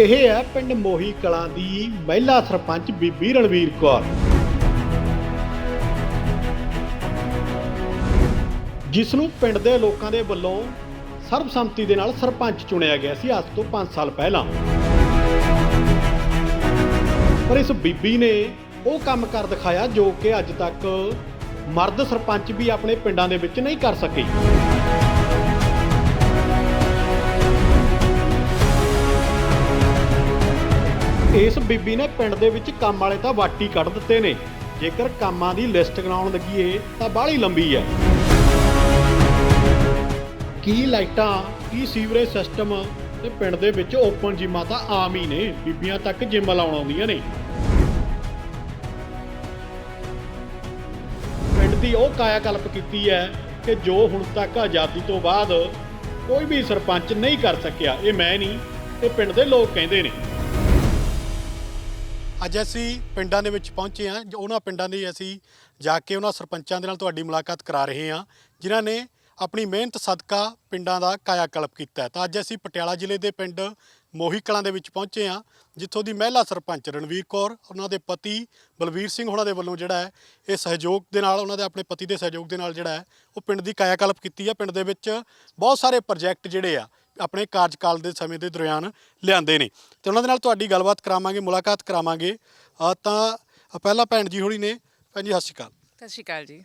ਇਹ ਹੈ ਪਿੰਡ ਮੋਹੀ ਕਲਾਂ ਦੀ ਮਹਿਲਾ ਸਰਪੰਚ ਬੀਬੀ ਰਣਵੀਰ ਕੌਰ। ਜਿਸ ਨੂੰ ਪਿੰਡ ਦੇ ਲੋਕਾਂ ਦੇ ਵੱਲੋਂ ਸਰਬਸੰਮਤੀ ਦੇ ਨਾਲ ਸਰਪੰਚ ਚੁਣਿਆ ਗਿਆ ਸੀ ਅੱਜ ਤੋਂ 5 ਸਾਲ ਪਹਿਲਾਂ। ਪਰ ਇਸ ਬੀਬੀ ਨੇ ਉਹ ਕੰਮ ਕਰ ਦਿਖਾਇਆ ਜੋ ਕਿ ਅੱਜ ਤੱਕ ਮਰਦ ਸਰਪੰਚ ਵੀ ਆਪਣੇ ਪਿੰਡਾਂ ਦੇ ਵਿੱਚ ਨਹੀਂ ਕਰ ਸਕੇ। ਇਸ ਬੀਬੀ ਨੇ ਪਿੰਡ ਦੇ ਵਿੱਚ ਕੰਮ ਵਾਲੇ ਤਾਂ ਵਾਟੀ ਕੱਢ ਦਿੱਤੇ ਨੇ। ਜੇਕਰ ਕੰਮਾਂ ਦੀ ਲਿਸਟ ਬਣਾਉਣ ਲੱਗੀਏ ਤਾਂ ਬਾਹਲੀ ਲੰਬੀ ਹੈ ਕੀ ਲਾਈਟਾਂ, ਕੀ ਸੀਵਰੇਜ ਸਿਸਟਮ ਤੇ ਪਿੰਡ ਦੇ ਵਿੱਚ ਓਪਨ ਜਿਮਾਂ ਤਾਂ ਆਮ ਹੀ ਨੇ। ਬੀਬੀਆਂ ਤੱਕ ਜਿਮ ਲਾਉਣ ਆਉਂਦੀਆਂ ਨੇ। ਪਿੰਡ ਦੀ ਉਹ ਕਾਇਆ ਕਲਪ ਕੀਤੀ ਹੈ ਕਿ ਜੋ ਹੁਣ ਤੱਕ ਆਜ਼ਾਦੀ ਤੋਂ ਬਾਅਦ ਕੋਈ ਵੀ ਸਰਪੰਚ ਨਹੀਂ ਕਰ ਸਕਿਆ। ਇਹ ਮੈਂ ਨਹੀਂ, ਇਹ ਪਿੰਡ ਦੇ ਲੋਕ ਕਹਿੰਦੇ ਨੇ। ਅੱਜ ਅਸੀਂ ਪਿੰਡਾਂ ਦੇ ਵਿੱਚ ਪਹੁੰਚੇ ਹਾਂ, ਜੋ ਉਹਨਾਂ ਪਿੰਡਾਂ ਦੇ ਅਸੀਂ ਜਾ ਕੇ ਉਹਨਾਂ ਸਰਪੰਚਾਂ ਦੇ ਨਾਲ ਤੁਹਾਡੀ ਮੁਲਾਕਾਤ ਕਰਾ ਰਹੇ ਹਾਂ, ਜਿਨ੍ਹਾਂ ਨੇ ਆਪਣੀ ਮਿਹਨਤ ਸਦਕਾ ਪਿੰਡਾਂ ਦਾ ਕਾਇਆ ਕਲਪ ਕੀਤਾ ਹੈ। ਤਾਂ ਅੱਜ ਅਸੀਂ ਪਟਿਆਲਾ ਜ਼ਿਲ੍ਹੇ ਦੇ ਪਿੰਡ ਮੋਹੀ ਕਲਾਂ ਦੇ ਵਿੱਚ ਪਹੁੰਚੇ ਹਾਂ, ਜਿੱਥੋਂ ਦੀ ਮਹਿਲਾ ਸਰਪੰਚ ਰਣਵੀਰ ਕੌਰ, ਉਹਨਾਂ ਦੇ ਪਤੀ ਬਲਵੀਰ ਸਿੰਘ ਉਹਨਾਂ ਦੇ ਵੱਲੋਂ ਜਿਹੜਾ ਹੈ, ਇਹ ਸਹਿਯੋਗ ਦੇ ਨਾਲ ਉਹਨਾਂ ਦੇ ਆਪਣੇ ਪਤੀ ਦੇ ਸਹਿਯੋਗ ਦੇ ਨਾਲ ਜਿਹੜਾ ਹੈ, ਉਹ ਪਿੰਡ ਦੀ ਕਾਇਆ ਕਲਪ ਕੀਤੀ ਹੈ। ਪਿੰਡ ਦੇ ਵਿੱਚ ਬਹੁਤ ਸਾਰੇ ਪ੍ਰੋਜੈਕਟ ਜਿਹੜੇ ਆ ਆਪਣੇ ਕਾਰਜਕਾਲ ਦੇ ਸਮੇਂ ਦੇ ਦੌਰਾਨ ਲਿਆਂਦੇ ਨੇ। ਤੇ ਉਹਨਾਂ ਦੇ ਨਾਲ ਤੁਹਾਡੀ ਗੱਲਬਾਤ ਕਰਾਵਾਂਗੇ ਮੁਲਾਕਾਤ ਕਰਾਵਾਂਗੇ। ਅ, ਤਾਂ ਪਹਿਲਾਂ ਭੈਣ ਜੀ ਹੋਣੀ ਨੇ। ਭੈਣ ਜੀ ਸਤਿ ਸ਼੍ਰੀ ਅਕਾਲ। ਸਤਿ ਸ਼੍ਰੀ ਅਕਾਲ ਜੀ।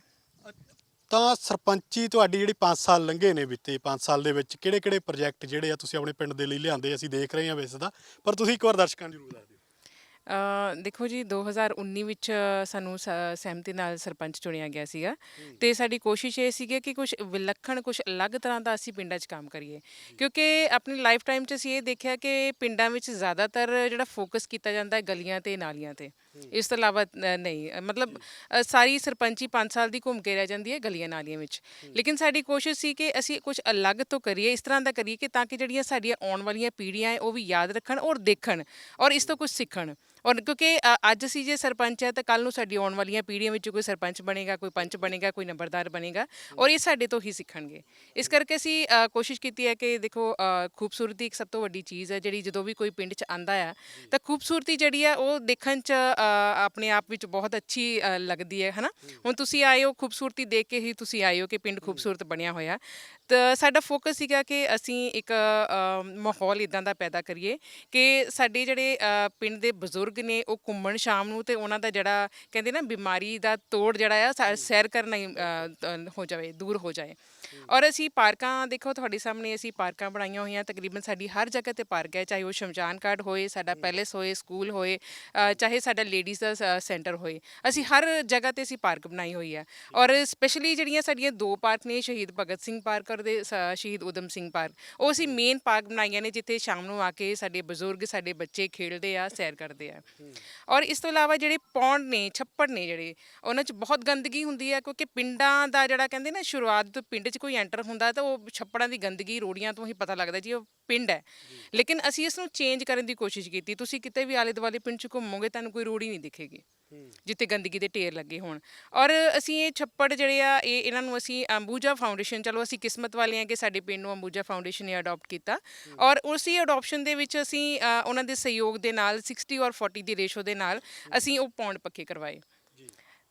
ਤਾਂ ਸਰਪੰਚੀ ਤੁਹਾਡੀ ਜਿਹੜੀ 5 ਸਾਲ ਲੰਘੇ ਨੇ ਬੀਤੇ 5 ਸਾਲ ਦੇ ਵਿੱਚ ਕਿਹੜੇ ਕਿਹੜੇ ਪ੍ਰੋਜੈਕਟ ਜਿਹੜੇ ਆ ਤੁਸੀਂ ਆਪਣੇ ਪਿੰਡ ਦੇ ਲਈ ਲਿਆਂਦੇ ਅਸੀਂ ਦੇਖ ਰਹੇ ਹਾਂ ਵੈਸੇ ਤਾਂ ਪਰ ਤੁਸੀਂ ਇੱਕ ਵਾਰ ਦਰਸ਼ਕਾਂ ਨੂੰ ਜ਼ਰੂਰ ਦੱਸ ਦਿਓ। ਅ, ਦੇਖੋ ਜੀ 2019 ਵਿੱਚ ਸਾਨੂੰ ਸ- ਸਹਿਮਤੀ ਨਾਲ ਸਰਪੰਚ ਚੁਣਿਆ ਗਿਆ ਸੀਗਾ ਤੇ ਸਾਡੀ ਕੋਸ਼ਿਸ਼ ਇਹ ਸੀਗੀ ਕਿ ਕੁਝ ਵਿਲੱਖਣ ਕੁਝ ਅਲੱਗ ਤਰ੍ਹਾਂ ਦਾ ਅਸੀਂ ਪਿੰਡਾਂ 'ਚ ਕੰਮ ਕਰੀਏ ਕਿਉਂਕਿ ਆਪਣੀ ਲਾਈਫ ਟਾਈਮ 'ਚ ਅਸੀਂ ਇਹ ਦੇਖਿਆ ਕਿ ਪਿੰਡਾਂ ਵਿੱਚ ਜ਼ਿਆਦਾਤਰ ਜਿਹੜਾ ਫੋਕਸ ਕੀਤਾ ਜਾਂਦਾ ਹੈ ਗਲੀਆਂ ਤੇ ਨਾਲੀਆਂ ਤੇ। ਇਸ ਤੋਂ ਇਲਾਵਾ ਅ, ਨਹੀਂ ਅ, ਮਤਲਬ ਅ, ਸਾਰੀ ਸਰਪੰਚੀ 5 ਸਾਲ ਦੀ ਘੁੰਮ ਕੇ ਰਹਿ ਜਾਂਦੀ ਹੈ ਗਲੀਆਂ ਨਾਲੀਆਂ ਵਿੱਚ। ਲੇਕਿਨ ਸਾਡੀ ਕੋਸ਼ਿਸ਼ ਸੀ ਕਿ ਅਸੀਂ ਕੁਝ ਅਲੱਗ ਤੋਂ ਕਰੀਏ ਇਸ ਤਰ੍ਹਾਂ ਦਾ ਕਰੀਏ ਕਿ ਤਾਂ ਕਿ ਜਿਹੜੀਆਂ ਸਾਡੀਆਂ ਆਉਣ ਵਾਲੀਆਂ ਪੀੜ੍ਹੀਆਂ ਹੈ ਉਹ ਵੀ ਯਾਦ ਰੱਖਣ ਔਰ ਦੇਖਣ ਔਰ ਇਸ ਤੋਂ ਕੁਝ ਸਿੱਖਣ। ਔਰ ਕਿਉਂਕਿ ਅੱਜ ਅਸੀਂ ਜੇ ਸਰਪੰਚ ਹੈ ਤਾਂ ਕੱਲ ਨੂੰ ਸਾਡੀ ਆਉਣ ਵਾਲੀਆਂ ਪੀੜ੍ਹੀਆਂ ਵਿੱਚ ਕੋਈ ਸਰਪੰਚ ਬਣੇਗਾ ਕੋਈ ਪੰਚ ਬਣੇਗਾ ਕੋਈ ਨੰਬਰਦਾਰ ਬਣੇਗਾ ਔਰ ਇਹ ਸਾਡੇ ਤੋਂ ਹੀ ਸਿੱਖਣਗੇ। ਇਸ ਕਰਕੇ ਅਸੀਂ ਕੋਸ਼ਿਸ਼ ਕੀਤੀ ਹੈ ਕਿ ਦੇਖੋ ਖੂਬਸੂਰਤੀ ਇੱਕ ਸਭ ਤੋਂ ਵੱਡੀ ਚੀਜ਼ ਹੈ ਜਿਹੜੀ ਜਦੋਂ ਵੀ ਕੋਈ ਪਿੰਡ 'ਚ ਆਂਦਾ ਆ ਤਾਂ ਖੂਬਸੂਰਤੀ ਜਿਹੜੀ ਹੈ ਉਹ ਦੇਖਣ 'ਚ ਆਪਣੇ ਆਪ ਵਿੱਚ ਬਹੁਤ ਅੱਛੀ ਲੱਗਦੀ ਹੈ ਹਨਾ? ਹੁਣ ਤੁਸੀਂ ਆਏ ਹੋ ਖੂਬਸੂਰਤੀ ਦੇਖ ਕੇ ਹੀ ਤੁਸੀਂ ਆਏ ਹੋ ਕਿ ਪਿੰਡ ਖੂਬਸੂਰਤ ਬਣਿਆ ਹੋਇਆ। ਤਾਂ ਸਾਡਾ ਫੋਕਸ ਸੀਗਾ ਕਿ ਅਸੀਂ ਇੱਕ ਮਾਹੌਲ ਇਦਾਂ ਦਾ ਪੈਦਾ ਕਰੀਏ ਕਿ ਸਾਡੇ ਜਿਹੜੇ ਪਿੰਡ ਦੇ ਬਜ਼ੁਰਗ ਨੇ ਉਹ ਘੁੰਮਣ ਸ਼ਾਮ ਨੂੰ ਤੇ ਉਹਨਾਂ ਦਾ ਜਿਹੜਾ ਕਹਿੰਦੇ ਨਾ ਬਿਮਾਰੀ ਦਾ ਤੋੜ ਜਿਹੜਾ ਆ ਸੈਰ ਕਰਨਾ ਹੋ ਜਾਵੇ ਦੂਰ ਹੋ ਜਾਏ। ਔਰ ਅਸੀਂ ਪਾਰਕਾਂ ਦੇਖੋ ਤੁਹਾਡੇ ਸਾਹਮਣੇ ਅਸੀਂ ਪਾਰਕਾਂ ਬਣਾਈਆਂ ਹੋਈਆਂ ਤਕਰੀਬਨ ਸਾਡੀ ਹਰ ਜਗ੍ਹਾ ਤੇ ਪਾਰਕ ਹੈ ਚਾਹੇ ਉਹ ਸ਼ਮਸ਼ਾਨ ਘਾਟ ਹੋਏ ਸਾਡਾ ਪੈਲੇਸ ਹੋਏ ਸਕੂਲ ਹੋਏ ਅ, ਚਾਹੇ ਸਾਡਾ ਲੇਡੀਜ਼ ਦਾ ਸੈਂਟਰ ਹੋਏ ਅਸੀਂ ਹਰ ਜਗ੍ਹਾ ਤੇ ਅਸੀਂ ਪਾਰਕ ਬਣਾਈ ਹੋਈ ਹੈ। ਔਰ ਸਪੈਸ਼ਲੀ ਜਿਹੜੀਆਂ ਸਾਡੀਆਂ ਦੋ ਪਾਰਕ ਨੇ ਸ਼ਹੀਦ ਭਗਤ ਸਿੰਘ ਪਾਰਕ ਔਰ ਦੇ ਸ- ਸ਼ਹੀਦ ਉਦਮ ਸਿੰਘ ਪਾਰਕ ਉਹ ਅਸੀਂ ਮੇਨ ਪਾਰਕ ਬਣਾਈਆਂ ਨੇ ਜਿੱਥੇ ਸ਼ਾਮ ਨੂੰ ਆ ਕੇ ਸਾਡੇ ਬਜ਼ੁਰਗ ਸਾਡੇ ਬੱਚੇ ਖੇਡਦੇ ਆ ਸੈਰ ਕਰਦੇ ਆ। ਔਰ ਇਸ ਤੋਂ ਇਲਾਵਾ ਜਿਹੜੇ ਪੌਂਡ ਨੇ ਛੱਪੜ ਨੇ ਜਿਹੜੇ ਉਹਨਾਂ 'ਚ ਬਹੁਤ ਗੰਦਗੀ ਹੁੰਦੀ ਹੈ ਕਿਉਂਕਿ ਪਿੰਡਾਂ ਦਾ ਜਿਹੜਾ ਕਹਿੰਦੇ ਨਾ ਸ਼ੁਰੂਆਤ ਤੋਂ ਪਿੰਡ 'ਚ ਕੋਈ ਐਂਟਰ ਹੁੰਦਾ ਤਾਂ ਉਹ ਛੱਪੜਾਂ ਦੀ ਗੰਦਗੀ ਰੋੜੀਆਂ ਤੋਂ ਹੀ ਪਤਾ ਲੱਗਦਾ ਜੀ ਉਹ ਪਿੰਡ ਹੈ। ਲੇਕਿਨ ਅਸੀਂ ਇਸ ਨੂੰ ਚੇਂਜ ਕਰਨ ਦੀ ਕੋਸ਼ਿਸ਼ ਕੀਤੀ। ਤੁਸੀਂ ਕਿਤੇ ਵੀ ਆਲੇ ਦੁਆਲੇ ਪਿੰਡ 'ਚ ਘੁੰਮੋਗੇ ਤੁਹਾਨੂੰ ਕੋਈ ਰੋੜੀ ਨਹੀਂ ਦਿਖੇਗੀ ਜਿੱਥੇ ਗੰਦਗੀ ਦੇ ਢੇਰ ਲੱਗੇ ਹੋਣ। ਔਰ ਅਸੀਂ ਇਹ ਛੱਪੜ ਜਿਹੜੇ ਆ ਇਹ ਇਹਨਾਂ ਨੂੰ ਅਸੀਂ ਅੰਬੂਜਾ ਫਾਊਂਡੇਸ਼ਨ ਚਲੋ ਅਸੀਂ ਕਿਸਮਤ ਵਾਲੇ ਹਾਂ ਕਿ ਸਾਡੇ ਪਿੰਡ ਨੂੰ ਅੰਬੂਜਾ ਫਾਊਂਡੇਸ਼ਨ ਨੇ ਅਡਾਪਟ ਕੀਤਾ। ਔਰ ਉਸੇ ਅਡਾਪਸ਼ਨ ਦੇ ਵਿੱਚ ਅਸੀਂ ਉਹਨਾਂ ਦੇ ਸਹਿਯੋਗ ਦੇ ਨਾਲ 60 ਔਰ 40 ਦੀ ਰੇਸ਼ੋ ਦੇ ਨਾਲ ਅਸੀਂ ਉਹ ਪੌਂਡ ਪੱਕੇ ਕਰਵਾਏ।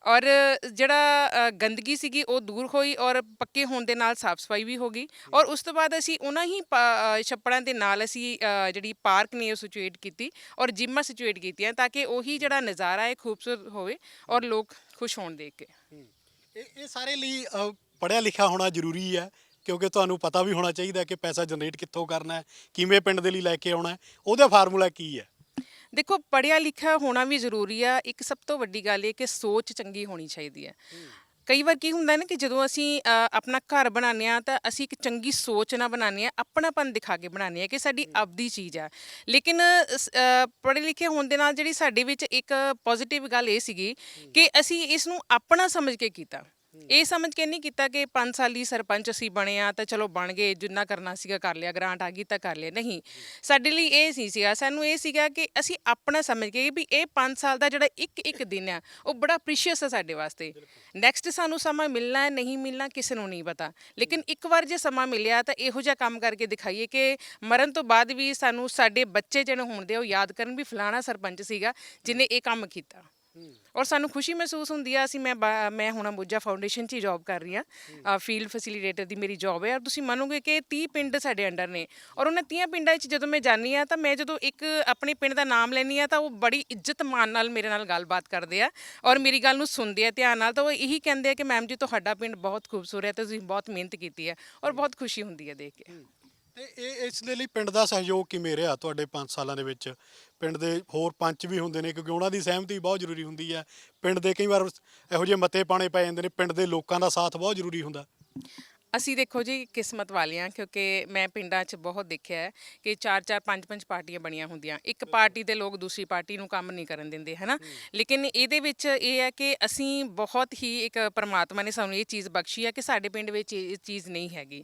ਔਰ ਜਿਹੜਾ ਗੰਦਗੀ ਸੀਗੀ ਉਹ ਦੂਰ ਹੋਈ ਔਰ ਪੱਕੇ ਹੋਣ ਦੇ ਨਾਲ ਸਾਫ਼ ਸਫ਼ਾਈ ਵੀ ਹੋ ਗਈ। ਔਰ ਉਸ ਤੋਂ ਬਾਅਦ ਅਸੀਂ ਉਹਨਾਂ ਹੀ ਛੱਪੜਾਂ ਦੇ ਨਾਲ ਅਸੀਂ ਜਿਹੜੀ ਪਾਰਕ ਨੇ ਉਹ ਸਿਚੁਏਟ ਕੀਤੀ ਔਰ ਜਿੰਮਾਂ ਸਿਚੁਏਟ ਕੀਤੀਆਂ ਤਾਂ ਕਿ ਉਹੀ ਜਿਹੜਾ ਨਜ਼ਾਰਾ ਹੈ ਖੂਬਸੂਰਤ ਹੋਵੇ ਔਰ ਲੋਕ ਖੁਸ਼ ਹੋਣ ਦੇਖ ਕੇ। ਇਹ ਇਹ ਸਾਰੇ ਲਈ ਅ, ਪੜ੍ਹਿਆ ਲਿਖਿਆ ਹੋਣਾ ਜ਼ਰੂਰੀ ਹੈ ਕਿਉਂਕਿ ਤੁਹਾਨੂੰ ਪਤਾ ਵੀ ਹੋਣਾ ਚਾਹੀਦਾ ਕਿ ਪੈਸਾ ਜਨਰੇਟ ਕਿੱਥੋਂ ਕਰਨਾ ਹੈ ਕਿਵੇਂ ਪਿੰਡ ਦੇ ਲਈ ਲੈ ਕੇ ਆਉਣਾ ਹੈ ਉਹਦਾ ਫਾਰਮੂਲਾ ਕੀ ਹੈ? ਦੇਖੋ ਪੜਿਆ ਲਿਖਿਆ ਹੋਣਾ ਵੀ ਜ਼ਰੂਰੀ ਆ। ਇੱਕ ਸਭ ਤੋਂ ਵੱਡੀ ਗੱਲ ਇਹ ਕਿ ਸੋਚ ਚੰਗੀ ਹੋਣੀ ਚਾਹੀਦੀ ਹੈ। ਕਈ ਵਾਰ ਕੀ ਹੁੰਦਾ ਨਾ ਕਿ ਜਦੋਂ ਅਸੀਂ ਆਪਣਾ ਘਰ ਬਣਾਉਂਦੇ ਆ ਤਾਂ ਅਸੀਂ ਇੱਕ ਚੰਗੀ ਸੋਚ ਨਾਲ ਬਣਾਉਂਦੇ ਆ ਆਪਣਾਪਨ ਦਿਖਾ ਕੇ ਬਣਾਉਂਦੇ ਆ ਕਿ ਸਾਡੀ ਆਪਦੀ ਚੀਜ਼ ਆ। ਲੇਕਿਨ ਪੜ੍ਹੇ ਲਿਖੇ ਹੋਣ ਦੇ ਨਾਲ ਜਿਹੜੀ ਸਾਡੇ ਵਿੱਚ ਇੱਕ ਪੋਜ਼ਿਟਿਵ ਗੱਲ ਇਹ ਸੀਗੀ ਕਿ ਅਸੀਂ ਇਸ ਨੂੰ ਆਪਣਾ ਸਮਝ ਕੇ ਕੀਤਾ। ਇਹ ਸਮਝ ਕੇ ਨਹੀਂ ਕੀਤਾ ਕਿ 5 ਸਾਲੀ ਸਰਪੰਚ ਅਸੀਂ ਬਣੇ ਆ ਤਾਂ ਚਲੋ ਬਣ ਗਏ ਜਿੰਨਾ ਕਰਨਾ ਸੀਗਾ ਕਰ ਲਿਆ ਗ੍ਰਾਂਟ ਆ ਗਈ ਤਾਂ ਕਰ ਲਿਆ। ਨਹੀਂ ਸਾਡੇ ਲਈ ਇਹ ਸੀ ਸੀਗਾ ਸਾਨੂੰ ਇਹ ਸੀਗਾ ਕਿ ਅਸੀਂ ਆਪਣਾ ਸਮਝ ਕੇ ਵੀ ਇਹ 5 ਸਾਲ ਦਾ ਜਿਹੜਾ ਇੱਕ ਇੱਕ ਦਿਨ ਆ ਉਹ ਬੜਾ ਪ੍ਰੀਸ਼ੀਅਸ ਹੈ ਸਾਡੇ ਵਾਸਤੇ। ਨੈਕਸਟ ਸਾਨੂੰ ਸਮਾਂ ਮਿਲਣਾ ਹੈ ਨਹੀਂ ਮਿਲਣਾ ਕਿਸੇ ਨੂੰ ਨਹੀਂ ਪਤਾ। ਲੇਕਿਨ ਇੱਕ ਵਾਰ ਜੇ ਸਮਾਂ ਮਿਲਿਆ ਤਾਂ ਇਹੋ ਜਿਹਾ ਕੰਮ ਕਰਕੇ ਦਿਖਾਈਏ ਕਿ ਮਰਨ ਤੋਂ ਬਾਅਦ ਵੀ ਸਾਨੂੰ ਸਾਡੇ ਬੱਚੇ ਜਿਹੜੇ ਹੋਣਦੇ ਆ, ਉਹ ਯਾਦ ਕਰਨ ਵੀ ਫਲਾਣਾ ਸਰਪੰਚ ਸੀਗਾ ਜਿਨੇ ਇਹ ਕੰਮ ਕੀਤਾ। ਔਰ ਸਾਨੂੰ ਖੁਸ਼ੀ ਮਹਿਸੂਸ ਹੁੰਦੀ ਆ ਅਸੀਂ ਮੈਂ ਬਾ- ਮੈਂ ਹੁਣ ਅੰਬੂਜਾ ਫਾਊਂਡੇਸ਼ਨ 'ਚ ਹੀ ਜੌਬ ਕਰ ਰਹੀ ਆ ਫੀਲਡ ਫੈਸਿਲੀਟੇਟਰ ਦੀ ਮੇਰੀ ਜੌਬ ਹੈ ਔਰ ਤੁਸੀਂ ਮੰਨੋਗੇ ਕਿ 30 ਪਿੰਡ ਸਾਡੇ ਅੰਡਰ ਨੇ ਔਰ ਉਹਨਾਂ 30 ਪਿੰਡਾਂ 'ਚ ਜਦੋਂ ਮੈਂ ਜਾਂਦੀ ਆ ਤਾਂ ਮੈਂ ਜਦੋਂ ਇੱਕ ਆਪਣੇ ਪਿੰਡ ਦਾ ਨਾਮ ਲੈਣੀ ਆ ਤਾਂ ਉਹ ਬੜੀ ਇੱਜ਼ਤ ਮਾਨ ਨਾਲ ਮੇਰੇ ਨਾਲ ਗੱਲਬਾਤ ਕਰਦੇ ਆ ਔਰ ਮੇਰੀ ਗੱਲ ਨੂੰ ਸੁਣਦੇ ਆ ਧਿਆਨ ਨਾਲ ਤਾਂ ਉਹ ਇਹੀ ਕਹਿੰਦੇ ਆ ਕਿ ਮੈਮ ਜੀ ਤੁਹਾਡਾ ਪਿੰਡ ਬਹੁਤ ਖੂਬਸੂਰਤ ਹੈ ਤੇ ਤੁਸੀਂ ਬਹੁਤ ਮਿਹਨਤ ਕੀਤੀ ਹੈ ਔਰ ਬਹੁਤ ਖੁਸ਼ੀ ਹੁੰਦੀ ਹੈ ਦੇਖ ਕੇ। ਤੇ ਇਹ ਇਸ ਦੇ ਲਈ ਪਿੰਡ ਦਾ ਸਹਿਯੋਗ ਕਿਵੇਂ ਰਿਹਾ ਤੁਹਾਡੇ 5 ਸਾਲਾਂ ਦੇ ਵਿੱਚ? ਪਿੰਡ ਦੇ ਹੋਰ ਪੰਚ ਵੀ ਹੁੰਦੇ ਨੇ, ਕਿਉਂਕਿ ਉਹਨਾਂ ਦੀ ਸਹਿਮਤੀ ਬਹੁਤ ਜ਼ਰੂਰੀ ਹੁੰਦੀ ਹੈ। ਪਿੰਡ ਦੇ ਕਈ ਵਾਰ ਇਹੋ ਜਿਹੇ ਮਤੇ ਪਾਣੇ ਪੈ ਜਾਂਦੇ ਨੇ, ਪਿੰਡ ਦੇ ਲੋਕਾਂ ਦਾ ਸਾਥ ਬਹੁਤ ਜ਼ਰੂਰੀ ਹੁੰਦਾ। ਅਸੀਂ ਦੇਖੋ ਜੀ ਕਿਸਮਤ ਵਾਲੀਆਂ ਕਿਉਂਕਿ ਮੈਂ ਪਿੰਡਾਂ 'ਚ ਬਹੁਤ ਦੇਖਿਆ ਹੈ ਕਿ ਚਾਰ ਚਾਰ ਪੰਜ ਪੰਜ ਪਾਰਟੀਆਂ ਬਣੀਆਂ ਹੁੰਦੀਆਂ। ਇੱਕ ਪਾਰਟੀ ਦੇ ਲੋਕ ਦੂਸਰੀ ਪਾਰਟੀ ਨੂੰ ਕੰਮ ਨਹੀਂ ਕਰਨ ਦਿੰਦੇ ਹਨਾ? ਲੇਕਿਨ ਇਹਦੇ ਵਿੱਚ ਇਹ ਹੈ ਕਿ ਅਸੀਂ ਬਹੁਤ ਹੀ ਇੱਕ ਪਰਮਾਤਮਾ ਨੇ ਸਾਨੂੰ ਇਹ ਚੀਜ਼ ਬਖਸ਼ੀ ਹੈ ਕਿ ਸਾਡੇ ਪਿੰਡ ਵਿੱਚ ਇਹ ਚੀਜ਼ ਨਹੀਂ ਹੈਗੀ।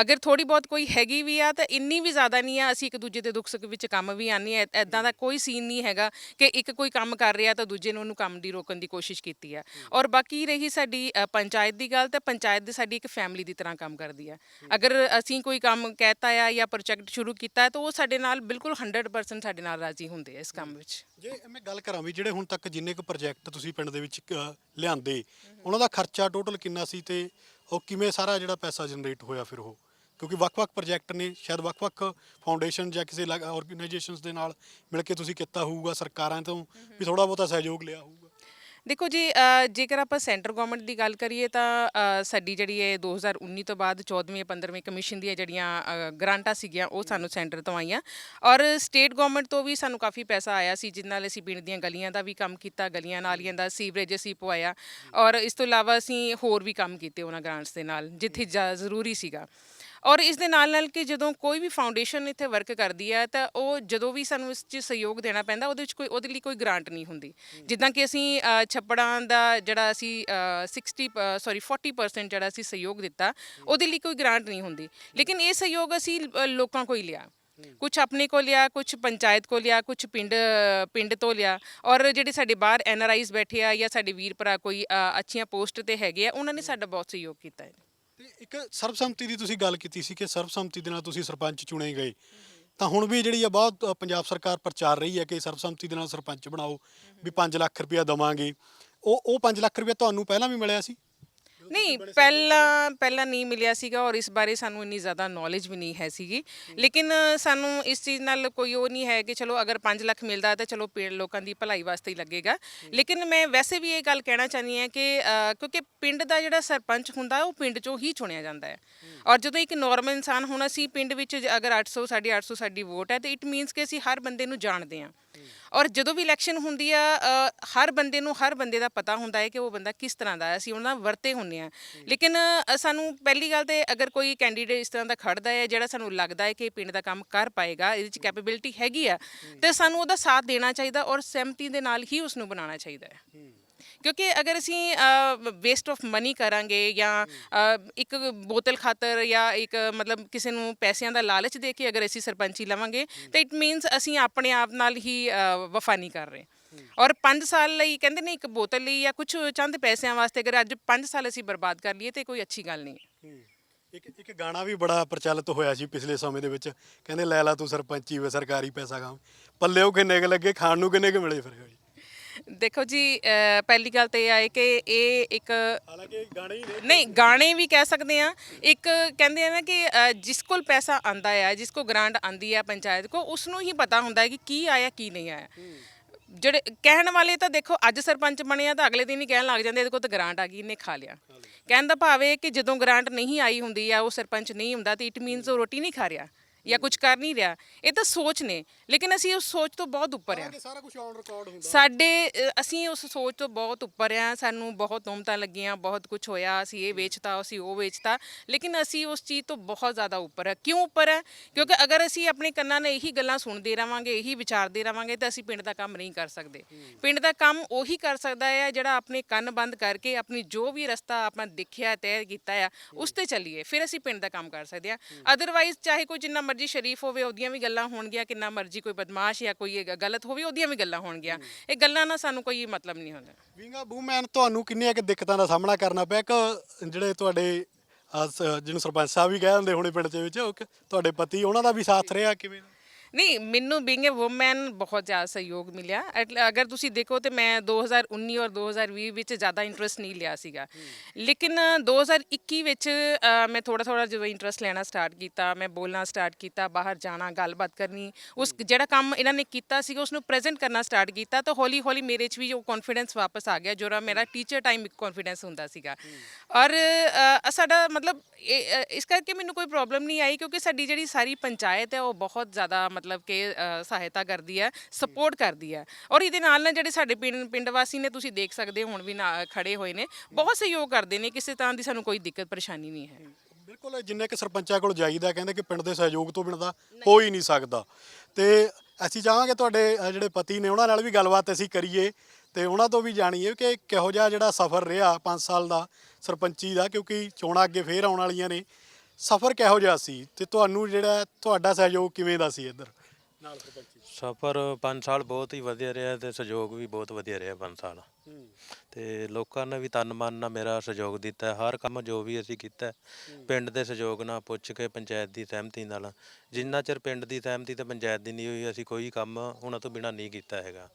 ਅਗਰ ਥੋੜੀ ਬਹੁਤ ਕੋਈ ਹੈਗੀ ਵੀ ਆ ਤਾਂ ਇੰਨੀ ਵੀ ਜ਼ਿਆਦਾ ਨਹੀਂ ਆ ਅਸੀਂ ਇੱਕ ਦੂਜੇ ਦੇ ਦੁੱਖ ਸੁੱਖ ਵਿੱਚ ਕੰਮ ਵੀ ਆਨੀ ਹੈ। ਐਦਾਂ ਦਾ ਕੋਈ ਸੀਨ ਨਹੀਂ ਹੈਗਾ ਕਿ ਇੱਕ ਕੋਈ ਕੰਮ ਕਰ ਰਿਹਾ ਤਾਂ ਦੂਜੇ ਨੂੰ ਉਹਨੂੰ ਕੰਮ ਦੀ ਰੋਕਣ ਦੀ ਕੋਸ਼ਿਸ਼ ਕੀਤੀ ਹੈ। ਔਰ ਬਾਕੀ ਰਹੀ ਸਾਡੀ ਅ, ਪੰਚਾਇਤ ਦੀ ਗੱਲ ਤਾਂ ਪੰਚਾਇਤ ਦੇ ਸਾਡੀ ਇੱਕ ਫੈਮਿਲੀ ਦੀ ਤਰ੍ਹਾਂ ਕੰਮ ਕਰਦੀ ਹੈ। ਅਗਰ ਅਸੀਂ ਕੋਈ ਕੰਮ ਕਹਿਤਾ ਆ ਜਾਂ ਪ੍ਰੋਜੈਕਟ ਸ਼ੁਰੂ ਕੀਤਾ ਹੈ ਤਾਂ ਉਹ ਸਾਡੇ ਨਾਲ ਬਿਲਕੁਲ 100% ਸਾਡੇ ਨਾਲ ਰਾਜ਼ੀ ਹੁੰਦੇ ਆ ਇਸ ਕੰਮ ਵਿੱਚ। ਜੇ ਮੈਂ ਗੱਲ ਕਰਾਂ ਵੀ ਜਿਹੜੇ ਹੁਣ ਤੱਕ ਜਿੰਨੇ ਕੁ ਪ੍ਰੋਜੈਕਟ ਤੁਸੀਂ ਪਿੰਡ ਦੇ ਵਿੱਚ ਅ, ਲਿਆਂਦੇ ਉਹਨਾਂ ਦਾ ਖਰਚਾ ਟੋਟਲ ਕਿੰਨਾ ਸੀ ਤੇ ਉਹ ਕਿਵੇਂ ਸਾਰਾ ਜਿਹੜਾ ਪੈਸਾ ਜਨਰੇਟ ਹੋਇਆ ਫਿਰ ਉਹ? ਕਿਉਂਕਿ ਵੱਖ-ਵੱਖ ਪ੍ਰੋਜੈਕਟ ਨੇ ਸ਼ਾਇਦ ਵੱਖ-ਵੱਖ ਫਾਊਂਡੇਸ਼ਨ ਜਾਂ ਕਿਸੇ ਆਰਗੇਨਾਈਜੇਸ਼ਨਸ ਦੇ ਨਾਲ ਮਿਲ ਕੇ ਤੁਸੀਂ ਕੀਤਾ ਹੋਊਗਾ ਸਰਕਾਰਾਂ ਤੋਂ ਵੀ ਥੋੜਾ ਬਹੁਤਾ ਸਹਿਯੋਗ ਲਿਆ ਹੋਊਗਾ ਦੇਖੋ ਜੀ ਅ, ਜੇਕਰ ਆਪਾਂ ਸੈਂਟਰ ਗਵਰਨਮੈਂਟ ਦੀ ਗੱਲ ਕਰੀਏ ਤਾਂ ਅ, ਸਾਡੀ ਜਿਹੜੀ ਹੈ 2019 ਤੋਂ ਬਾਅਦ 14ਵੀਂ 15ਵੀਂ ਕਮਿਸ਼ਨ ਦੀਆਂ ਜਿਹੜੀਆਂ ਅ, ਗ੍ਰਾਂਟਾਂ ਸੀਗੀਆਂ ਉਹ ਸਾਨੂੰ ਸੈਂਟਰ ਤੋਂ ਆਈਆਂ। ਔਰ ਸਟੇਟ ਗਵਰਨਮੈਂਟ ਤੋਂ ਵੀ ਸਾਨੂੰ ਕਾਫੀ ਪੈਸਾ ਆਇਆ ਸੀ ਜਿਸ ਨਾਲ ਅਸੀਂ ਪਿੰਡ ਦੀਆਂ ਗਲੀਆਂ ਦਾ ਵੀ ਕੰਮ ਕੀਤਾ ਗਲੀਆਂ ਨਾਲੀਆਂ ਦਾ ਸੀਵਰੇਜ ਅਸੀਂ ਪਵਾਇਆ। ਔਰ ਇਸ ਤੋਂ ਇਲਾਵਾ ਅਸੀਂ ਹੋਰ ਵੀ ਕੰਮ ਕੀਤੇ ਉਹਨਾਂ ਗ੍ਰਾਂਟਸ ਦੇ ਨਾਲ ਜਿੱਥੇ ਜਾ- ਜ਼ਰੂਰੀ ਸੀਗਾ। ਔਰ ਇਸ ਦੇ ਨਾਲ ਨਾਲ ਕਿ ਜਦੋਂ ਕੋਈ ਵੀ ਫਾਊਂਡੇਸ਼ਨ ਇੱਥੇ ਵਰਕ ਕਰਦੀ ਹੈ ਤਾਂ ਉਹ ਜਦੋਂ ਵੀ ਸਾਨੂੰ ਇਸ 'ਚ ਸਹਿਯੋਗ ਦੇਣਾ ਪੈਂਦਾ ਉਹਦੇ ਵਿੱਚ ਕੋਈ ਉਹਦੇ ਲਈ ਕੋਈ ਗ੍ਰਾਂਟ ਨਹੀਂ ਹੁੰਦੀ। ਜਿੱਦਾਂ ਕਿ ਅਸੀਂ ਅ, ਛੱਪੜਾਂ ਦਾ ਜਿਹੜਾ ਅਸੀਂ ਅ, 60 ਸੌਰੀ 40% ਜਿਹੜਾ ਅਸੀਂ ਸਹਿਯੋਗ ਦਿੱਤਾ ਉਹਦੇ ਲਈ ਕੋਈ ਗ੍ਰਾਂਟ ਨਹੀਂ ਹੁੰਦੀ। ਲੇਕਿਨ ਇਹ ਸਹਿਯੋਗ ਅਸੀਂ ਅ, ਲੋਕਾਂ ਕੋਲ ਹੀ ਲਿਆ। ਕੁਝ ਆਪਣੇ ਕੋਲ ਲਿਆ ਕੁਝ ਪੰਚਾਇਤ ਕੋਲ ਲਿਆ ਕੁਝ ਪਿੰਡ ਪਿੰਡ ਤੋਂ ਲਿਆ। ਔਰ ਜਿਹੜੇ ਸਾਡੇ ਬਾਹਰ ਐਨ ਆਰ ਆਈਜ਼ ਬੈਠੇ ਆ ਜਾਂ ਸਾਡੇ ਵੀਰ ਭਰਾ ਕੋਈ ਅ, ਅੱਛੀਆਂ ਪੋਸਟ ਤੇ ਹੈਗੇ ਆ ਉਹਨਾਂ ਨੇ ਸਾਡਾ ਬਹੁਤ ਸਹਿਯੋਗ ਕੀਤਾ ਹੈ। ਤੇ ਇੱਕ ਸਰਬਸੰਮਤੀ ਦੀ ਤੁਸੀਂ ਗੱਲ ਕੀਤੀ ਸੀ ਕਿ ਸਰਬਸੰਮਤੀ ਦੇ ਨਾਲ ਤੁਸੀਂ ਸਰਪੰਚ ਚੁਣੇ ਗਏ। ਤਾਂ ਹੁਣ ਵੀ ਜਿਹੜੀ ਆ ਬਹੁਤ ਪੰਜਾਬ ਸਰਕਾਰ ਪ੍ਰਚਾਰ ਰਹੀ ਹੈ ਕਿ ਸਰਬਸੰਮਤੀ ਦੇ ਨਾਲ ਸਰਪੰਚ ਬਣਾਓ, ਵੀ 5 ਲੱਖ ਰੁਪਇਆ ਦਵਾਂਗੇ। ਉਹ ਉਹ 5 ਲੱਖ ਰੁਪਇਆ ਤੁਹਾਨੂੰ ਪਹਿਲਾਂ ਵੀ ਮਿਲਿਆ ਸੀ? ਨਹੀਂ ਪਹਿਲਾਂ ਪਹਿਲਾਂ ਨਹੀਂ ਮਿਲਿਆ ਸੀਗਾ ਔਰ ਇਸ ਬਾਰੇ ਸਾਨੂੰ ਇੰਨੀ ਜ਼ਿਆਦਾ ਨੌਲੇਜ ਵੀ ਨਹੀਂ ਹੈ ਸੀਗੀ। ਲੇਕਿਨ ਸਾਨੂੰ ਇਸ ਚੀਜ਼ ਨਾਲ ਕੋਈ ਉਹ ਨਹੀਂ ਹੈ ਕਿ ਚਲੋ ਅਗਰ 5 ਲੱਖ ਮਿਲਦਾ ਤਾਂ ਚਲੋ ਪੇੜ ਲੋਕਾਂ ਦੀ ਭਲਾਈ ਵਾਸਤੇ ਹੀ ਲੱਗੇਗਾ। ਲੇਕਿਨ ਮੈਂ ਵੈਸੇ ਵੀ ਇਹ ਗੱਲ ਕਹਿਣਾ ਚਾਹਨੀ ਹਾਂ ਕਿ ਕਿਉਂਕਿ ਪਿੰਡ ਦਾ ਜਿਹੜਾ ਸਰਪੰਚ ਹੁੰਦਾ ਉਹ ਪਿੰਡ ਚੋਂ ਹੀ ਚੁਣਿਆ ਜਾਂਦਾ ਹੈ। ਔਰ ਜਦੋਂ ਇੱਕ ਨਾਰਮਲ ਇਨਸਾਨ ਹੁਣ ਅਸੀਂ ਪਿੰਡ ਵਿੱਚ ਜ- ਅਗਰ 800 ਸਾਡੀ 800 ਸਾਡੀ ਵੋਟ ਹੈ ਤੇ ਇਟ ਮੀਨਸ ਕਿ ਅਸੀਂ ਹਰ ਬੰਦੇ ਨੂੰ ਜਾਣਦੇ ਹਾਂ। ਔਰ ਜਦੋਂ ਵੀ ਇਲੈਕਸ਼ਨ ਹੁੰਦੀ ਆ ਹਰ ਬੰਦੇ ਨੂੰ ਹਰ ਬੰਦੇ ਦਾ ਪਤਾ ਹੁੰਦਾ ਹੈ ਕਿ ਉਹ ਬੰਦਾ ਕਿਸ ਤਰ੍ਹਾਂ ਦਾ ਹੈ ਅਸੀਂ ਉਹਨਾਂ ਨਾਲ ਵਰਤੇ ਹੁੰਨੇ ਆ ਲੇਕਿਨ ਸਾਨੂੰ ਪਹਿਲੀ ਗੱਲ ਤੇ ਅਗਰ ਕੋਈ ਕੈਂਡੀਡੇਟ ਇਸ ਤਰ੍ਹਾਂ ਦਾ ਖੜਦਾ ਹੈ ਜਿਹੜਾ ਸਾਨੂੰ ਲੱਗਦਾ ਹੈ ਕਿ ਪਿੰਡ ਦਾ ਕੰਮ ਕਰ ਪਾਏਗਾ ਇਹਦੇ ਵਿੱਚ ਕੈਪੇਬਿਲਿਟੀ ਹੈਗੀ ਆ ਤੇ ਸਾਨੂੰ ਉਹਦਾ ਸਾਥ ਦੇਣਾ ਚਾਹੀਦਾ ਔਰ ਸਹਿਮਤੀ ਦੇ ਨਾਲ ਹੀ ਉਸ ਨੂੰ ਬਣਾਉਣਾ ਚਾਹੀਦਾ ਹੈ। ਕਿਉਂਕਿ ਅਗਰ ਅਸੀਂ ਵੇਸਟ ਆਫ ਮਨੀ ਕਰਾਂਗੇ ਜਾਂ ਅ, ਇੱਕ ਬੋਤਲ ਖਾਤਰ ਜਾਂ ਇੱਕ ਮਤਲਬ ਕਿਸੇ ਨੂੰ ਪੈਸਿਆਂ ਦਾ ਲਾਲਚ ਦੇ ਕੇ ਅਗਰ ਅਸੀਂ ਸਰਪੰਚੀ ਲਵਾਂਗੇ ਤਾਂ ਇਟ ਮੀਨਸ ਅਸੀਂ ਆਪਣੇ ਆਪ ਨਾਲ ਹੀ ਅ, ਵਫਾ ਨਹੀਂ ਕਰ ਰਹੇ। ਔਰ 5 ਸਾਲ ਲਈ ਕਹਿੰਦੇ ਨੇ ਇੱਕ ਬੋਤਲ ਲਈ ਜਾਂ ਕੁਝ ਚੰਦ ਪੈਸਿਆਂ ਵਾਸਤੇ ਅਗਰ ਅੱਜ 5 ਸਾਲ ਅਸੀਂ ਬਰਬਾਦ ਕਰ ਲਈਏ ਤੇ ਕੋਈ ਅੱਛੀ ਗੱਲ ਨਹੀਂ ਹੈ। ਇੱਕ ਇੱਕ ਗਾਣਾ ਵੀ ਬੜਾ ਪ੍ਰਚਲਿਤ ਹੋਇਆ ਸੀ ਪਿਛਲੇ ਸਮੇਂ ਦੇ ਵਿੱਚ। ਕਹਿੰਦੇ ਲੈ ਲਾ ਤੂੰ ਸਰਪੰਚੀ ਵੇ ਸਰਕਾਰੀ ਪੈਸਾ ਖਾਂ ਪੱਲਿਓ ਕਿੰਨੇ ਕੁ ਲੱਗੇ ਖਾਣ ਨੂੰ ਕਿੰਨੇ ਕੁ ਮਿਲੇ ਫਿਰ? ਦੇਖੋ ਜੀ ਪਹਿਲੀ ਗੱਲ ਤੇ ਇਹ ਆਏ ਕਿ ਇਹ ਇੱਕ ਹਾਲਾਂਕਿ ਗਾਣੇ ਹੀ ਨੇ। ਨਹੀਂ ਗਾਣੇ ਵੀ ਕਹਿ ਸਕਦੇ ਆ ਇੱਕ ਕਹਿੰਦੇ ਆ ਨਾ ਕਿ ਜਿਸ ਕੋਲ ਪੈਸਾ ਆਂਦਾ ਹੈ ਜਿਸ ਕੋ ਗ੍ਰਾਂਟ ਆਂਦੀ ਹੈ ਪੰਚਾਇਤ ਕੋ ਉਸ ਨੂੰ ਹੀ ਪਤਾ ਹੁੰਦਾ ਹੈ ਕਿ ਕੀ ਆਇਆ ਕੀ ਨਹੀਂ ਆਇਆ। ਜਿਹੜੇ ਕਹਿਣ ਵਾਲੇ ਤਾਂ ਦੇਖੋ ਅੱਜ ਸਰਪੰਚ ਬਣਿਆ ਤਾਂ ਅਗਲੇ ਦਿਨ ਹੀ ਕਹਿਣ ਲੱਗ ਜਾਂਦੇ ਇਹਦੇ ਕੋਲ ਤਾਂ ਗ੍ਰਾਂਟ ਆ ਗਈ ਇਹਨੇ ਖਾ ਲਿਆ। ਕਹਿਣ ਦਾ ਭਾਵ ਇਹ ਕਿ ਜਦੋਂ ਗ੍ਰਾਂਟ ਨਹੀਂ ਆਈ ਹੁੰਦੀ ਆ ਉਹ ਸਰਪੰਚ ਨਹੀਂ ਹੁੰਦਾ ਤੇ ਇਟ ਮੀਨਸ ਉਹ ਰੋਟੀ ਨਹੀਂ ਖਾ ਰਿਹਾ। ਜਾਂ ਕੁਝ ਕਰ ਨਹੀਂ ਰਿਹਾ ਇਹ ਤਾਂ ਸੋਚ ਨੇ ਲੇਕਿਨ ਅਸੀਂ ਉਸ ਸੋਚ ਤੋਂ ਬਹੁਤ ਉੱਪਰ ਆ ਸਾਰਾ ਕੁਝ ਔਨ ਰਿਕਾਰਡ ਹੁੰਦਾ। ਸਾਡੇ ਅ, ਅਸੀਂ ਉਸ ਸੋਚ ਤੋਂ ਬਹੁਤ ਉੱਪਰ ਆ ਸਾਨੂੰ ਬਹੁਤ ਉਮਤਾਂ ਲੱਗੀਆਂ ਬਹੁਤ ਕੁਝ ਹੋਇਆ ਅਸੀਂ ਇਹ ਵੇਚਤਾ ਅਸੀਂ ਉਹ ਵੇਚਤਾ ਲੇਕਿਨ ਅਸੀਂ ਉਸ ਚੀਜ਼ ਤੋਂ ਬਹੁਤ ਜ਼ਿਆਦਾ ਉੱਪਰ ਆ ਕਿਉਂ ਉੱਪਰ ਹੈ? ਕਿਉਂਕਿ ਅਗਰ ਅਸੀਂ ਆਪਣੇ ਕੰਨਾਂ ਨਾਲ ਇਹੀ ਗੱਲਾਂ ਸੁਣਦੇ ਰਵਾਂਗੇ ਇਹੀ ਵਿਚਾਰਦੇ ਰਵਾਂਗੇ ਤਾਂ ਅਸੀਂ ਪਿੰਡ ਦਾ ਕੰਮ ਨਹੀਂ ਕਰ ਸਕਦੇ। ਪਿੰਡ ਦਾ ਕੰਮ ਉਹੀ ਕਰ ਸਕਦਾ ਹੈ ਜਿਹੜਾ ਆਪਣੇ ਕੰਨ ਬੰਦ ਕਰਕੇ ਆਪਣੀ ਜੋ ਵੀ ਰਸਤਾ ਆਪਣਾ ਦੇਖਿਆ ਤੈਅ ਕੀਤਾ ਆ ਉਸ ਤੇ ਚੱਲੀਏ ਫਿਰ ਅਸੀਂ ਪਿੰਡ ਦਾ ਕੰਮ ਕਰ ਸਕਦੇ ਆ ਅਦਰਵਾਈਜ਼ ਚਾਹੇ ਕੋਈ ਜਿੰਨਾ ਮਰਜ਼ੀ ਸ਼ਰੀਫ ਹੋਵੇ ਉਹਦੀਆਂ ਵੀ ਗੱਲਾਂ ਹੋਣਗੀਆਂ ਕਿੰਨਾ ਮਰਜ਼ੀ ਕੋਈ ਬਦਮਾਸ਼ ਜਾਂ ਕੋਈ ਗਲਤ ਹੋਵੇ ਉਹਦੀਆਂ ਵੀ ਗੱਲਾਂ ਹੋਣਗੀਆਂ। ਇਹ ਗੱਲਾਂ ਨਾਲ ਸਾਨੂੰ ਕੋਈ ਮਤਲਬ ਨਹੀਂ ਹੁੰਦਾ। ਵਿੰਗਾ ਬੂਮੈਨ ਤੁਹਾਨੂੰ ਕਿੰਨੀਆਂ ਕਿ ਦਿੱਕਤਾਂ ਦਾ ਸਾਹਮਣਾ ਕਰਨਾ ਪਿਆ? ਕਿ ਜਿਹੜੇ ਤੁਹਾਡੇ ਅਹ, ਸ- ਜਿਹਨੂੰ ਸਰਪੰਚ ਸਾਹਿਬ ਵੀ ਕਹਿ ਦਿੰਦੇ ਹੋਣੇ ਪਿੰਡ ਦੇ ਵਿੱਚ ਉਹ ਤੁਹਾਡੇ ਪਤੀ ਉਹਨਾਂ ਦਾ ਵੀ ਸਾਥ ਰਿਹਾ ਕਿਵੇਂ? ਨਹੀਂ ਮੈਨੂੰ ਬੀਇੰਗ ਅ ਔਮਨ ਬਹੁਤ ਜ਼ਿਆਦਾ ਸਹਿਯੋਗ ਮਿਲਿਆ। ਐਟ- ਅਗਰ ਤੁਸੀਂ ਦੇਖੋ ਤੇ ਮੈਂ 2019 ਔਰ 2020 ਵਿੱਚ ਜ਼ਿਆਦਾ ਇੰਟਰਸਟ ਨਹੀਂ ਲਿਆ ਸੀਗਾ। ਲੇਕਿਨ 2021 ਵਿੱਚ ਅ, ਮੈਂ ਥੋੜਾ ਥੋੜਾ ਜਦੋਂ ਇੰਟਰਸਟ ਲੈਣਾ ਸਟਾਰਟ ਕੀਤਾ ਮੈਂ ਬੋਲਣਾ ਸਟਾਰਟ ਕੀਤਾ ਬਾਹਰ ਜਾਣਾ ਗੱਲਬਾਤ ਕਰਨੀ ਉਸ ਜਿਹੜਾ ਕੰਮ ਇਹਨਾਂ ਨੇ ਕੀਤਾ ਸੀਗਾ ਉਸ ਨੂੰ ਪ੍ਰੈਜ਼ੈਂਟ ਕਰਨਾ ਸਟਾਰਟ ਕੀਤਾ ਤਾਂ ਹੌਲੀ ਹੌਲੀ ਮੇਰੇ 'ਚ ਵੀ ਉਹ ਕੌਨਫੀਡੈਂਸ ਵਾਪਸ ਆ ਗਿਆ ਜਿਹੜਾ ਮੇਰਾ ਟੀਚਰ ਟਾਈਮ ਕੌਨਫੀਡੈਂਸ ਹੁੰਦਾ ਸੀਗਾ। ਔਰ ਅ, ਸਾਡਾ ਮਤਲਬ ਇਹ, ਅ, ਇਸ ਕਰਕੇ ਮੈਨੂੰ ਕੋਈ ਪ੍ਰੋਬਲਮ ਨਹੀਂ ਆਈ ਕਿਉਂਕਿ ਸਾਡੀ ਜਿਹੜੀ ਸਾਰੀ ਪੰਚਾਇਤ ਹੈ ਉਹ ਬਹੁਤ ਜ਼ਿਆਦਾ ਮਤਲਬ ਕਿ ਅ, ਸਹਾਇਤਾ ਕਰਦੀ ਹੈ ਸਪੋਰਟ ਕਰਦੀ ਹੈ। ਔਰ ਇਹਦੇ ਨਾਲ ਨਾਲ ਜਿਹੜੇ ਸਾਡੇ ਪਿੰਡ ਪਿੰਡ ਵਾਸੀ ਨੇ ਤੁਸੀਂ ਦੇਖ ਸਕਦੇ ਹੋ ਹੁਣ ਵੀ ਨਾ ਖੜੇ ਹੋਏ ਨੇ। ਬਹੁਤ ਸਹਿਯੋਗ ਕਰਦੇ ਨੇ ਕਿਸੇ ਤਰ੍ਹਾਂ ਦੀ ਸਾਨੂੰ ਕੋਈ ਦਿੱਕਤ ਪਰੇਸ਼ਾਨੀ ਨਹੀਂ ਹੈ। ਬਿਲਕੁਲ ਜਿੰਨੇ ਕਿ ਸਰਪੰਚਾਂ ਕੋਲ ਜਾਈਦਾ ਕਹਿੰਦੇ ਕਿ ਪਿੰਡ ਦੇ ਸਹਿਯੋਗ ਤੋਂ ਬਿਨਾਂ ਤਾਂ ਹੋ ਹੀ ਨਹੀਂ ਸਕਦਾ। ਤੇ ਅਸੀਂ ਚਾਹਾਂਗੇ ਤੁਹਾਡੇ ਜਿਹੜੇ ਪਤੀ ਨੇ ਉਹਨਾਂ ਨਾਲ ਵੀ ਗੱਲਬਾਤ ਅਸੀਂ ਕਰੀਏ ਤੇ ਉਹਨਾਂ ਤੋਂ ਵੀ ਜਾਣੀਏ ਕਿ ਕਿਹੋ ਜਿਹਾ ਜਿਹੜਾ ਸਫ਼ਰ ਰਿਹਾ 5 ਸਾਲ ਦਾ ਸਰਪੰਚੀ ਦਾ ਕਿਉਂਕਿ ਚੋਣਾਂ ਅੱਗੇ ਫੇਰ ਆਉਣ ਵਾਲੀਆਂ ਨੇ। ਸਫ਼ਰ ਕਿਹੋ ਜਿਹਾ ਸੀ ਤੇ ਤੁਹਾਨੂੰ ਜਿਹੜਾ ਤੁਹਾਡਾ ਸਹਿਯੋਗ ਕਿਵੇਂ ਦਾ ਸੀ ਇੱਧਰ? ਨਾਲ ਸਰਪੰਚੀ ਸਫ਼ਰ 5 ਸਾਲ ਬਹੁਤ ਹੀ ਵਧੀਆ ਰਿਹਾ ਤੇ ਸਹਿਯੋਗ ਵੀ ਬਹੁਤ ਵਧੀਆ ਰਿਹਾ 5 ਸਾਲ। ਤੇ ਲੋਕਾਂ ਨੇ ਵੀ ਤਨ ਮਨ ਨਾਲ ਮੇਰਾ ਸਹਿਯੋਗ ਦਿੱਤਾ ਹੈ। ਹਰ ਕੰਮ ਜੋ ਵੀ ਅਸੀਂ ਕੀਤਾ ਪਿੰਡ ਦੇ ਸਹਿਯੋਗ ਨਾਲ ਪੁੱਛ ਕੇ ਪੰਚਾਇਤ ਦੀ ਸਹਿਮਤੀ ਨਾਲ ਜਿੰਨਾ ਚਿਰ ਪਿੰਡ ਦੀ ਸਹਿਮਤੀ ਤੇ ਪੰਚਾਇਤ ਦੀ ਨਹੀਂ ਹੋਈ ਅਸੀਂ ਕੋਈ ਕੰਮ ਉਹਨਾਂ ਤੋਂ ਬਿਨਾਂ ਨਹੀਂ ਕੀਤਾ ਹੈਗਾ।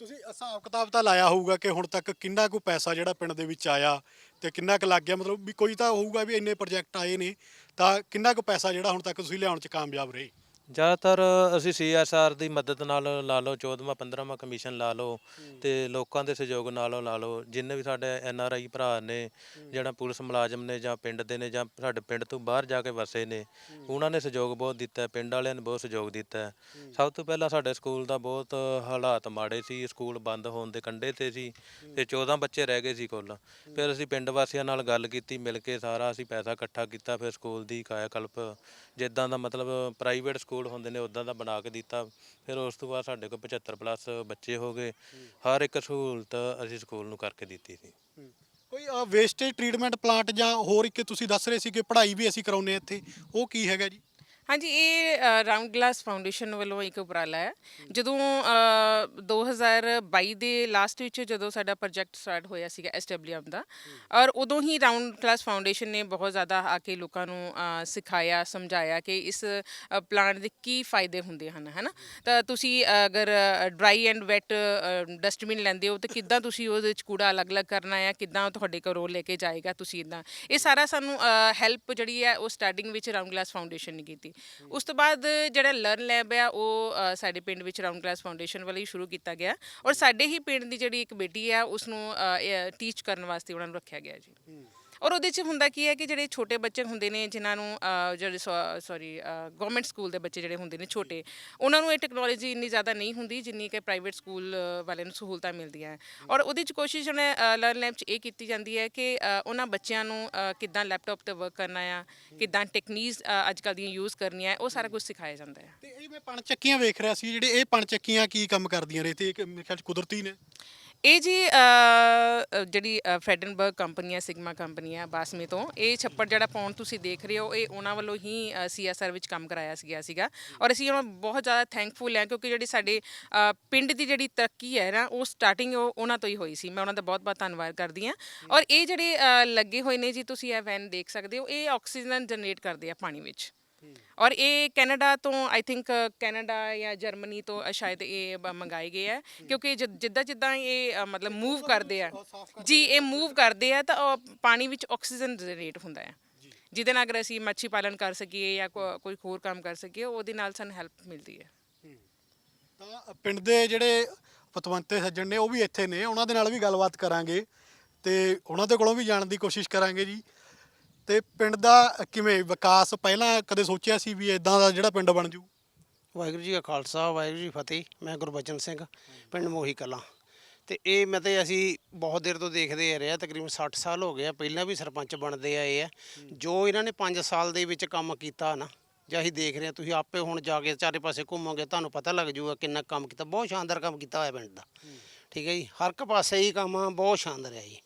ਤੁਸੀਂ ਹਿਸਾਬ ਕਿਤਾਬ ਤਾਂ ਲਾਇਆ ਹੋਊਗਾ ਕਿ ਹੁਣ ਤੱਕ ਕਿੰਨਾ ਕੁ ਪੈਸਾ ਜਿਹੜਾ ਪਿੰਡ ਦੇ ਵਿੱਚ ਆਇਆ ਤੇ ਕਿੰਨਾ ਕੁ ਲੱਗ ਗਿਆ, ਮਤਲਬ ਵੀ ਕੋਈ ਤਾਂ ਹੋਊਗਾ ਵੀ ਇੰਨੇ ਪ੍ਰੋਜੈਕਟ ਆਏ ਨੇ, ਤਾਂ ਕਿੰਨਾ ਕੁ ਪੈਸਾ ਜਿਹੜਾ ਹੁਣ ਤੱਕ ਤੁਸੀਂ ਲਿਆਉਣ 'ਚ ਕਾਮਯਾਬ ਰਹੇ? ਜ਼ਿਆਦਾਤਰ ਅਸੀਂ ਸੀਐਸਆਰ ਦੀ ਮਦਦ ਨਾਲ ਲਾ ਲਓ 14ਵਾਂ 15ਵਾਂ ਕਮਿਸ਼ਨ ਲਾ ਲਓ ਤੇ ਲੋਕਾਂ ਦੇ ਸਹਿਯੋਗ ਨਾਲ ਲਾ ਲਓ। ਜਿੰਨੇ ਵੀ ਸਾਡੇ ਐਨਆਰਆਈ ਭਰਾ ਨੇ ਜਿਹੜਾ ਪੁਲਿਸ ਮੁਲਾਜ਼ਮ ਨੇ ਜਾਂ ਪਿੰਡ ਦੇ ਨੇ ਜਾਂ ਸਾਡੇ ਪਿੰਡ ਤੋਂ ਬਾਹਰ ਜਾ ਕੇ ਵਸੇ ਨੇ ਉਹਨਾਂ ਨੇ ਸਹਿਯੋਗ ਬਹੁਤ ਦਿੱਤਾ ਹੈ, ਪਿੰਡ ਵਾਲਿਆਂ ਨੇ ਬਹੁਤ ਸਹਿਯੋਗ ਦਿੱਤਾ। ਹੈ। ਸਭ ਤੋਂ ਪਹਿਲਾਂ ਸਾਡੇ ਸਕੂਲ ਦਾ ਬਹੁਤ ਹਾਲਾਤ ਮਾੜੇ ਸੀ ਸਕੂਲ ਬੰਦ ਹੋਣ ਦੇ ਕੰਢੇ ਤੇ ਸੀ ਤੇ 14 ਬੱਚੇ ਰਹਿ ਗਏ ਸੀ ਕੁੱਲ। ਫਿਰ ਅਸੀਂ ਪਿੰਡ ਵਾਸੀਆਂ ਨਾਲ ਗੱਲ ਕੀਤੀ ਮਿਲ ਕੇ ਸਾਰਾ ਅਸੀਂ ਪੈਸਾ ਇਕੱਠਾ ਕੀਤਾ ਫਿਰ ਸਕੂਲ ਦੀ ਕਾਇਆ ਕਲਪ ਜਿੱਦਾਂ ਦਾ ਮਤਲਬ ਪ੍ਰਾਈਵੇਟ ਸਕੂਲ ਹੁੰਦੇ ਨੇ ਉਦਾਂ ਦਾ ਬਣਾ ਕੇ ਦਿੱਤਾ। ਫਿਰ ਉਸ ਤੋਂ ਬਾਅਦ ਸਾਡੇ ਕੋਲ 75 ਪਲੱਸ ਬੱਚੇ ਹੋ ਗਏ। ਹਰ ਇੱਕ ਸਹੂਲਤ ਅਸੀਂ ਸਕੂਲ ਨੂੰ ਕਰਕੇ ਦਿੱਤੀ ਸੀ। ਕੋਈ ਵੇਸਟੇਜ ਟ੍ਰੀਟਮੈਂਟ ਪਲਾਂਟ ਜਾਂ ਹੋਰ ਇੱਕ ਤੁਸੀਂ ਦੱਸ ਰਹੇ ਸੀ ਕਿ ਪੜ੍ਹਾਈ ਵੀ ਅਸੀਂ ਕਰਾਉਨੇ ਇੱਥੇ। ਉਹ ਕੀ ਹੈਗਾ ਜੀ? ਹਾਂਜੀ ਇਹ ਰਾਉਂਡ ਗਲਾਸ ਫਾਊਂਡੇਸ਼ਨ ਵੱਲੋਂ ਇੱਕ ਉਪਰਾਲਾ ਹੈ। ਜਦੋਂ ਅ, 2022 ਦੇ ਲਾਸਟ ਵਿੱਚ ਜਦੋਂ ਸਾਡਾ ਪ੍ਰੋਜੈਕਟ ਸਟਾਰਟ ਹੋਇਆ ਸੀਗਾ ਐਸਡਬਲਯੂਐਮ ਦਾ ਔਰ ਉਦੋਂ ਹੀ ਰਾਉਂਡ ਗਲਾਸ ਫਾਊਂਡੇਸ਼ਨ ਨੇ ਬਹੁਤ ਜ਼ਿਆਦਾ ਆ ਕੇ ਲੋਕਾਂ ਨੂੰ ਅ, ਸਿਖਾਇਆ ਸਮਝਾਇਆ ਕਿ ਇਸ ਪਲਾਂਟ ਦੇ ਕੀ ਫਾਇਦੇ ਹੁੰਦੇ ਹਨ ਹੈਨਾ? ਤਾਂ ਤੁਸੀਂ ਅਗਰ ਡਰਾਈ ਐਂਡ ਵੈਟ ਡਸਟਬਿਨ ਲੈਂਦੇ ਹੋ ਤਾਂ ਕਿੱਦਾਂ ਤੁਸੀਂ ਉਹਦੇ ਵਿੱਚ ਕੂੜਾ ਅਲੱਗ-ਅਲੱਗ ਕਰਨਾ ਹੈ ਕਿੱਦਾਂ ਤੁਹਾਡੇ ਘਰੋਂ ਲੈ ਕੇ ਜਾਏਗਾ ਤੁਸੀਂ ਇਦਾਂ? ਇਹ ਸਾਰਾ ਸਾਨੂੰ ਹੈਲਪ ਜਿਹੜੀ ਹੈ ਉਹ ਸਟਾਰਟਿੰਗ ਵਿੱਚ ਰਾਉਂਡ ਗਲਾਸ ਫਾਊਂਡੇਸ਼ਨ ਨੇ ਕੀਤੀ। ਉਸ ਤੋਂ ਬਾਅਦ ਜਿਹੜਾ ਲਰਨ ਲੈਬ ਆ ਉਹ ਅ, ਸਾਡੇ ਪਿੰਡ ਵਿੱਚ ਰਾਉਂਡ ਕਲਾਸ ਫਾਊਂਡੇਸ਼ਨ ਵੱਲੋਂ ਹੀ ਸ਼ੁਰੂ ਕੀਤਾ ਗਿਆ। ਔਰ ਸਾਡੇ ਹੀ ਪਿੰਡ ਦੀ ਜਿਹੜੀ ਇੱਕ ਬੇਟੀ ਆ ਉਸ ਨੂੰ ਟੀਚ ਕਰਨ ਵਾਸਤੇ ਉਹਨਾਂ ਨੂੰ ਰੱਖਿਆ ਗਿਆ ਜੀ। ਔਰ ਉਹਦੇ 'ਚ ਹੁੰਦਾ ਕੀ ਹੈ ਕਿ ਜਿਹੜੇ ਛੋਟੇ ਬੱਚੇ ਹੁੰਦੇ ਨੇ ਜਿਨ੍ਹਾਂ ਨੂੰ ਜਿਹੜੇ ਸੌਰੀ ਗਵਰਨਮੈਂਟ ਸਕੂਲ ਦੇ ਬੱਚੇ ਜਿਹੜੇ ਹੁੰਦੇ ਨੇ ਛੋਟੇ ਉਹਨਾਂ ਨੂੰ ਇਹ ਟੈਕਨੋਲੋਜੀ ਇੰਨੀ ਜ਼ਿਆਦਾ ਨਹੀਂ ਹੁੰਦੀ ਜਿੰਨੀ ਕਿ ਪ੍ਰਾਈਵੇਟ ਸਕੂਲ ਵਾਲਿਆਂ ਨੂੰ ਸਹੂਲਤਾਂ ਮਿਲਦੀਆਂ ਹੈ। ਔਰ ਉਹਦੇ 'ਚ ਕੋਸ਼ਿਸ਼ ਉਹਨੇ ਲਰਨ ਲੈਬ 'ਚ ਇਹ ਕੀਤੀ ਜਾਂਦੀ ਹੈ ਕਿ ਉਹਨਾਂ ਬੱਚਿਆਂ ਨੂੰ ਕਿੱਦਾਂ ਲੈਪਟਾਪ ਤੇ ਵਰਕ ਕਰਨਾ ਆ ਕਿੱਦਾਂ ਟੈਕਨੀਕਸ ਅੱਜ ਕੱਲ੍ਹ ਦੀਆਂ ਯੂਜ਼ ਕਰਨੀਆਂ ਹੈ, ਉਹ ਸਾਰਾ ਕੁਝ ਸਿਖਾਇਆ ਜਾਂਦਾ ਹੈ। ਤੇ ਇਹ ਮੈਂ ਪਣ ਚੱਕੀਆਂ ਵੇਖ ਰਿਹਾ ਸੀ ਜਿਹੜੇ ਇਹ ਪਣ ਚੱਕੀਆਂ ਕੀ ਕੰਮ ਕਰਦੀਆਂ ਨੇ ਤੇ ਇਹ ਕਿ ਮੇਰੇ ਖਿਆਲ 'ਚ ਕੁਦਰਤੀ ਨੇ। ਇਹ ਜੀ ਅ, ਅ, ਜਿਹੜੀ ਫੈਡਨਬਰਗ ਕੰਪਨੀ ਹੈ ਸਿਗਮਾ ਕੰਪਨੀ ਹੈ ਬਾਸਮੀ ਤੋਂ ਇਹ ਛੱਪੜ ਜਿਹੜਾ ਪਾਉਣ ਤੁਸੀਂ ਦੇਖ ਰਹੇ ਹੋ ਇਹ ਉਹਨਾਂ ਵੱਲੋਂ ਹੀ ਸੀਐਸਆਰ ਵਿੱਚ ਕੰਮ ਕਰਾਇਆ ਗਿਆ ਸੀਗਾ। ਔਰ ਅਸੀਂ ਉਹਨਾਂ ਨੂੰ ਬਹੁਤ ਜ਼ਿਆਦਾ ਥੈਂਕਫੁਲ ਹਾਂ ਕਿਉਂਕਿ ਜਿਹੜੀ ਸਾਡੇ ਅ, ਪਿੰਡ ਦੀ ਜਿਹੜੀ ਤਰੱਕੀ ਹੈ ਨਾ ਉਹ ਸਟਾਰਟਿੰਗ ਉਹਨਾਂ ਤੋਂ ਹੀ ਹੋਈ ਸੀ। ਮੈਂ ਉਹਨਾਂ ਦਾ ਬਹੁਤ ਬਹੁਤ ਧੰਨਵਾਦ ਕਰਦੀ ਹਾਂ। ਔਰ ਇਹ ਜਿਹੜੇ ਅ, ਲੱਗੇ ਹੋਏ ਨੇ ਜੀ ਤੁਸੀਂ ਇਹ ਵੈਨ ਦੇਖ ਸਕਦੇ ਹੋ ਇਹ ਆਕਸੀਜਨ ਜਨਰੇਟ ਕਰਦੇ ਆ ਪਾਣੀ ਵਿੱਚ। ਔਰ ਇਹ ਕੈਨੇਡਾ ਤੋਂ ਆਈ ਥਿੰਕ ਕੈਨੇਡਾ ਜਾਂ ਜਰਮਨੀ ਤੋਂ ਸ਼ਾਇਦ ਇਹ ਮੰਗਾਏ ਗਏ ਆ। ਕਿਉਂਕਿ ਜਿੱਦਾਂ ਜਿੱਦਾਂ ਇਹ ਮਤਲਬ ਮੂਵ ਕਰਦੇ ਆ, ਜੀ, ਇਹ ਮੂਵ ਕਰਦੇ ਆ, ਤਾਂ ਪਾਣੀ ਵਿੱਚ ਆਕਸੀਜਨ ਜਨਰੇਟ ਹੁੰਦਾ ਹੈ ਜਿਹਦੇ ਨਾਲ ਅਗਰ ਅਸੀਂ ਮੱਛੀ ਪਾਲਣ ਕਰ ਸਕੀਏ ਜਾਂ ਕੋਈ ਹੋਰ ਕੰਮ ਕਰ ਸਕੀਏ, ਉਹਦੇ ਨਾਲ ਸਾਨੂੰ ਹੈਲਪ ਮਿਲਦੀ ਹੈ ਤਾਂ ਪਿੰਡ ਦੇ ਜਿਹੜੇ ਪਤਵੰਤੇ ਸੱਜਣ ਨੇ, ਉਹ ਵੀ ਇੱਥੇ ਨੇ, ਉਹਨਾਂ ਦੇ ਨਾਲ ਵੀ ਗੱਲਬਾਤ ਕਰਾਂਗੇ ਤੇ ਉਹਨਾਂ ਦੇ ਕੋਲੋਂ ਵੀ ਜਾਣਨ ਦੀ ਕੋਸ਼ਿਸ਼ ਕਰਾਂਗੇ ਜੀ। ਤੇ ਪਿੰਡ ਦਾ ਕਿਵੇਂ ਵਿਕਾਸ? ਪਹਿਲਾਂ ਕਦੇ ਸੋਚਿਆ ਸੀ ਵੀ ਇਦਾਂ ਦਾ ਜਿਹੜਾ ਪਿੰਡ ਬਣ ਜੂ? ਵਾਹਿਗੁਰੂ ਜੀ ਕਾ ਖਾਲਸਾ, ਵਾਹਿਗੁਰੂ ਜੀ ਫਤਿਹ। ਮੈਂ ਗੁਰਬਚਨ ਸਿੰਘ, ਪਿੰਡ ਮੋਹੀ ਕਲਾਂ। ਤੇ ਇਹ ਮੈਂ ਮਤੇ ਅਸੀਂ ਬਹੁਤ ਦੇਰ ਤੋਂ ਦੇਖਦੇ ਆ ਰਹੇ ਆ ਤਕਰੀਬਨ 60 ਸਾਲ ਹੋ ਗਏ ਆ। ਪਹਿਲਾਂ ਵੀ ਸਰਪੰਚ ਬਣਦੇ ਆਏ ਆ। ਜੋ ਇਹਨਾਂ ਨੇ 5 ਸਾਲ ਦੇ ਵਿੱਚ ਕੰਮ ਕੀਤਾ ਨਾ, ਜਾਂ ਅਸੀਂ ਦੇਖ ਰਹੇ ਹਾਂ ਤੁਸੀਂ ਆਪੇ ਹੁਣ ਜਾ ਕੇ ਚਾਰੇ ਪਾਸੇ ਘੁੰਮੋਗੇ, ਤੁਹਾਨੂੰ ਪਤਾ ਲੱਗ ਜਾਊਗਾ ਕਿੰਨਾ ਕੰਮ ਕੀਤਾ। ਬਹੁਤ ਸ਼ਾਨਦਾਰ ਕੰਮ ਕੀਤਾ ਹੋਇਆ ਪਿੰਡ ਦਾ। ਠੀਕ ਹੈ ਜੀ? ਹਰ ਇੱਕ ਪਾਸੇ ਹੀ ਕੰਮ ਬਹੁਤ ਸ਼ਾਨਦਾਰ ਹੈ ਜੀ।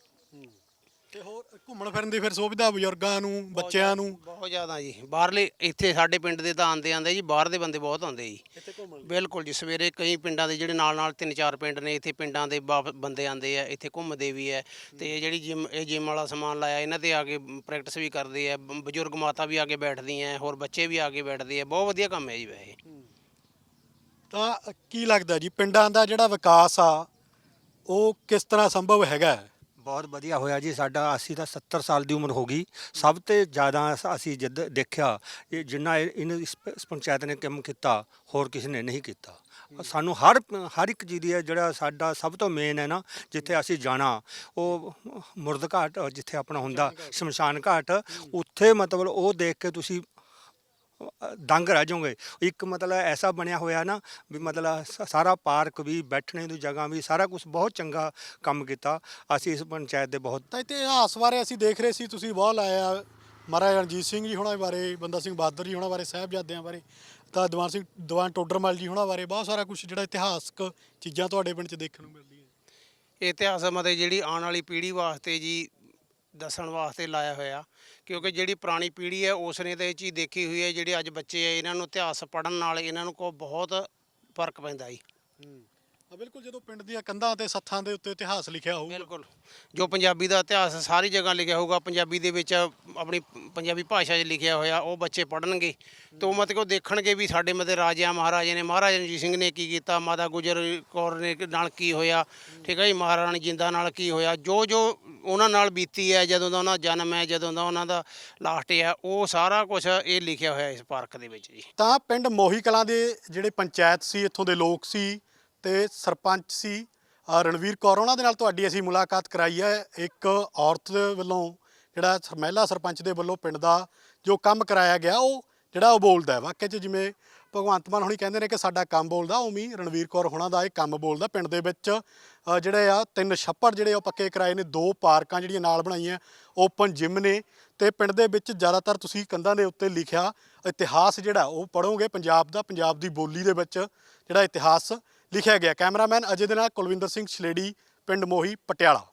ਤੇ ਹੋਰ ਘੁੰਮਣ ਫਿਰਨ ਦੀ ਫਿਰ ਸੁਵਿਧਾ ਬਜ਼ੁਰਗਾਂ ਨੂੰ ਬੱਚਿਆਂ ਨੂੰ? ਬਹੁਤ ਜ਼ਿਆਦਾ ਜੀ। ਬਾਹਰਲੇ ਇੱਥੇ ਸਾਡੇ ਪਿੰਡ ਦੇ ਤਾਂ ਆਉਂਦੇ ਆਂਦੇ ਜੀ ਬਾਹਰ ਦੇ ਬੰਦੇ ਬਹੁਤ ਆਉਂਦੇ ਜੀ। ਇੱਥੇ ਘੁੰਮਣ ਬਿਲਕੁਲ ਜੀ ਸਵੇਰੇ ਕਈ ਪਿੰਡਾਂ ਦੇ ਜਿਹੜੇ ਨਾਲ ਨਾਲ ਤਿੰਨ ਚਾਰ ਪਿੰਡ ਨੇ ਇੱਥੇ ਪਿੰਡਾਂ ਦੇ ਬਾ- ਬੰਦੇ ਆਂਦੇ ਆ ਇੱਥੇ ਘੁੰਮਦੇ ਵੀ ਐ ਤੇ ਜਿਹੜੀ ਜਿਮ ਇਹ ਜਿਮ ਵਾਲਾ ਸਮਾਨ ਲਾਇਆ ਇਹਨਾਂ ਤੇ ਆ ਕੇ ਪ੍ਰੈਕਟਿਸ ਵੀ ਕਰਦੇ ਆ ਬ- ਬਜ਼ੁਰਗ ਮਾਤਾ ਵੀ ਆ ਕੇ ਬੈਠਦੀਆਂ ਹੋਰ ਬੱਚੇ ਵੀ ਆ ਕੇ ਬੈਠਦੇ ਆ ਬਹੁਤ ਵਧੀਆ ਕੰਮ ਹੈ ਜੀ ਵੈਸੇ। ਤਾਂ ਕੀ ਲੱਗਦਾ ਜੀ ਪਿੰਡਾਂ ਦਾ ਜਿਹੜਾ ਵਿਕਾਸ ਆ ਉਹ ਕਿਸ ਤਰ੍ਹਾਂ ਸੰਭਵ ਹੈਗਾ? ਹੈ? ਬਹੁਤ ਵਧੀਆ ਹੋਇਆ ਜੀ ਸਾਡਾ ਅਸੀਂ ਤਾਂ 70 ਸਾਲ ਦੀ ਉਮਰ ਹੋ ਗਈ। ਸਭ ਤੋਂ ਜ਼ਿਆਦਾ ਅਸ- ਜਦ ਦੇਖਿਆ ਇਹ ਜਿੰਨਾ ਇਹ- ਇਹਨੇ ਇਸ ਪ- ਇਸ ਪੰਚਾਇਤ ਨੇ ਕੰਮ ਕੀਤਾ ਹੋਰ ਕਿਸੇ ਨੇ ਨਹੀਂ ਕੀਤਾ। ਸਾਨੂੰ ਹਰ ਹਰ ਇੱਕ ਚੀਜ਼ ਦੀ ਹੈ ਜਿਹੜਾ ਸਾਡਾ ਸਭ ਤੋਂ ਮੇਨ ਹੈ ਨਾ ਜਿੱਥੇ ਅਸੀਂ ਜਾਣਾ ਉਹ ਮੁਰਦ ਘਾਟ ਜਿੱਥੇ ਆਪਣਾ ਹੁੰਦਾ ਸ਼ਮਸ਼ਾਨ ਘਾਟ। ਉੱਥੇ ਮਤਲਬ ਉਹ ਦੇਖ ਕੇ ਤੁਸੀਂ ਦੰਗ ਰਹਿ ਜਾਓਗੇ ਇੱਕ ਮਤਲਬ ਐਸਾ ਬਣਿਆ ਹੋਇਆ ਨਾ ਵੀ ਮਤਲਬ ਸ- ਸਾਰਾ ਪਾਰਕ ਵੀ ਬੈਠਣੇ ਦੀ ਜਗ੍ਹਾ ਵੀ ਸਾਰਾ ਕੁਝ ਬਹੁਤ ਚੰਗਾ ਕੰਮ ਕੀਤਾ ਅਸੀਂ ਇਸ ਪੰਚਾਇਤ ਦੇ ਬਹੁਤ ਤਾਂ ਇਤਿਹਾਸ ਬਾਰੇ ਅਸੀਂ ਦੇਖ ਰਹੇ ਸੀ ਤੁਸੀਂ ਬਹੁਤ ਲਾਇਆ ਮਹਾਰਾਜਾ ਰਣਜੀਤ ਸਿੰਘ ਜੀ ਹੋਣਾ ਬਾਰੇ ਬੰਦਾ ਸਿੰਘ ਬਹਾਦਰ ਜੀ ਹੋਣਾ ਬਾਰੇ ਸਾਹਿਬਜ਼ਾਦਿਆਂ ਬਾਰੇ ਤਾਂ ਦੀਵਾਨ ਸਿੰਘ ਦੀਵਾਨ ਟੋਡਰਮਲ ਜੀ ਹੋਣਾ ਬਾਰੇ ਬਹੁਤ ਸਾਰਾ ਕੁਝ ਜਿਹੜਾ ਇਤਿਹਾਸਕ ਚੀਜ਼ਾਂ ਤੁਹਾਡੇ ਪਿੰਡ 'ਚ ਦੇਖਣ ਨੂੰ ਮਿਲਦੀਆਂ ਇਹ ਇਤਿਹਾਸ ਮਤੇ ਜਿਹੜੀ ਆਉਣ ਵਾਲੀ ਪੀੜ੍ਹੀ ਵਾਸਤੇ ਜੀ ਦੱਸਣ ਵਾਸਤੇ ਲਾਇਆ ਹੋਇਆ। ਕਿਉਂਕਿ ਜਿਹੜੀ ਪੁਰਾਣੀ ਪੀੜ੍ਹੀ ਹੈ ਉਸ ਨੇ ਤਾਂ ਇਹ ਚੀਜ਼ ਦੇਖੀ ਹੋਈ ਹੈ, ਜਿਹੜੇ ਅੱਜ ਬੱਚੇ ਆ, ਇਹਨਾਂ ਨੂੰ ਇਤਿਹਾਸ ਪੜ੍ਹਨ ਨਾਲ ਇਹਨਾਂ ਨੂੰ ਕੋ ਬਹੁਤ ਫ਼ਰਕ ਪੈਂਦਾ ਜੀ। ਆ ਬਿਲਕੁਲ ਜਦੋਂ ਪਿੰਡ ਦੀਆਂ ਕੰਧਾਂ ਤੇ ਸੱਥਾਂ ਦੇ ਉੱਤੇ ਇਤਿਹਾਸ ਲਿਖਿਆ ਹੋਊ ਬਿਲਕੁਲ। ਜੋ ਪੰਜਾਬੀ ਦਾ ਇਤਿਹਾਸ ਸਾਰੀ ਜਗ੍ਹਾ ਲਿਖਿਆ ਹੋਊਗਾ ਪੰਜਾਬੀ ਦੇ ਵਿੱਚ ਆਪਣੀ ਪੰਜਾਬੀ ਭਾਸ਼ਾ 'ਚ ਲਿਖਿਆ ਹੋਇਆ ਉਹ ਬੱਚੇ ਪੜ੍ਹਨਗੇ। ਤੋਂ ਮਤਲਬ ਕਿ ਉਹ ਦੇਖਣਗੇ ਵੀ ਸਾਡੇ ਮਤੇ ਰਾਜਿਆਂ ਮਹਾਰਾਜੇ ਨੇ ਮਹਾਰਾਜਾ ਰਣਜੀਤ ਸਿੰਘ ਨੇ ਕੀ ਕੀਤਾ ਮਾਤਾ ਗੁਜਰ ਕੌਰ ਨੇ ਨਾਲ ਕੀ ਹੋਇਆ ਠੀਕ ਹੈ ਜੀ? ਮਹਾਰਾਣੀ ਜਿੰਦਾ ਨਾਲ ਕੀ ਹੋਇਆ? ਜੋ ਜੋ ਉਹਨਾਂ ਨਾਲ ਬੀਤੀ ਹੈ ਜਦੋਂ ਦਾ ਉਹਨਾਂ ਦਾ ਜਨਮ ਹੈ ਜਦੋਂ ਦਾ ਉਹਨਾਂ ਦਾ ਲਾਸਟ ਹੈ ਉਹ ਸਾਰਾ ਕੁਝ ਇਹ ਲਿਖਿਆ ਹੋਇਆ ਇਸ ਪਾਰਕ ਦੇ ਵਿੱਚ ਜੀ। ਤਾਂ ਪਿੰਡ ਮੋਹੀ ਕਲਾਂ ਦੇ ਜਿਹੜੇ ਪੰਚਾਇਤ ਸੀ ਇੱਥੋਂ ਦੇ ਲੋਕ ਸੀ ਤੇ ਸਰਪੰਚ ਸੀ ਰਣਵੀਰ ਕੌਰ, ਉਹਨਾਂ ਦੇ ਨਾਲ ਤੁਹਾਡੀ ਅਸੀਂ ਮੁਲਾਕਾਤ ਕਰਾਈ ਹੈ। ਇੱਕ ਔਰਤ ਦੇ ਵੱਲੋਂ, ਜਿਹੜਾ ਸ- ਮਹਿਲਾ ਸਰਪੰਚ ਦੇ ਵੱਲੋਂ ਪਿੰਡ ਦਾ ਜੋ ਕੰਮ ਕਰਾਇਆ ਗਿਆ, ਉਹ ਜਿਹੜਾ ਉਹ ਬੋਲਦਾ ਹੈ। ਵਾਕਿਆ 'ਚ ਜਿਵੇਂ ਭਗਵੰਤ ਮਾਨ ਹੁਣੀ ਕਹਿੰਦੇ ਨੇ ਕਿ ਸਾਡਾ ਕੰਮ ਬੋਲਦਾ, ਉਵੇਂ ਹੀ ਰਣਵੀਰ ਕੌਰ ਹੋਣਾ ਦਾ ਇਹ ਕੰਮ ਬੋਲਦਾ। ਪਿੰਡ ਦੇ ਵਿੱਚ ਜਿਹੜੇ ਆ ਤਿੰਨ ਛੱਪੜ ਜਿਹੜੇ ਉਹ ਪੱਕੇ ਕਰਾਏ ਨੇ, ਦੋ ਪਾਰਕਾਂ ਜਿਹੜੀਆਂ ਨਾਲ ਬਣਾਈਆਂ ਓਪਨ ਜਿਮ ਨੇ। ਤੇ ਪਿੰਡ ਦੇ ਵਿੱਚ ਜ਼ਿਆਦਾਤਰ ਤੁਸੀਂ ਕੰਧਾਂ ਦੇ ਉੱਤੇ ਲਿਖਿਆ, ਇਤਿਹਾਸ ਜਿਹੜਾ ਉਹ ਪੜੋਗੇ ਪੰਜਾਬ ਦਾ, ਪੰਜਾਬ ਦੀ ਬੋਲੀ ਦੇ ਵਿੱਚ ਜਿਹੜਾ ਇਤਿਹਾਸ ਲਿਖਿਆ ਗਿਆ। ਕੈਮਰਾਮੈਨ ਅਜੇ ਦੇ ਨਾਲ ਕੁਲਵਿੰਦਰ ਸਿੰਘ ਛਲੇੜੀ ਪਿੰਡ ਮੋਹੀ ਪਟਿਆਲਾ।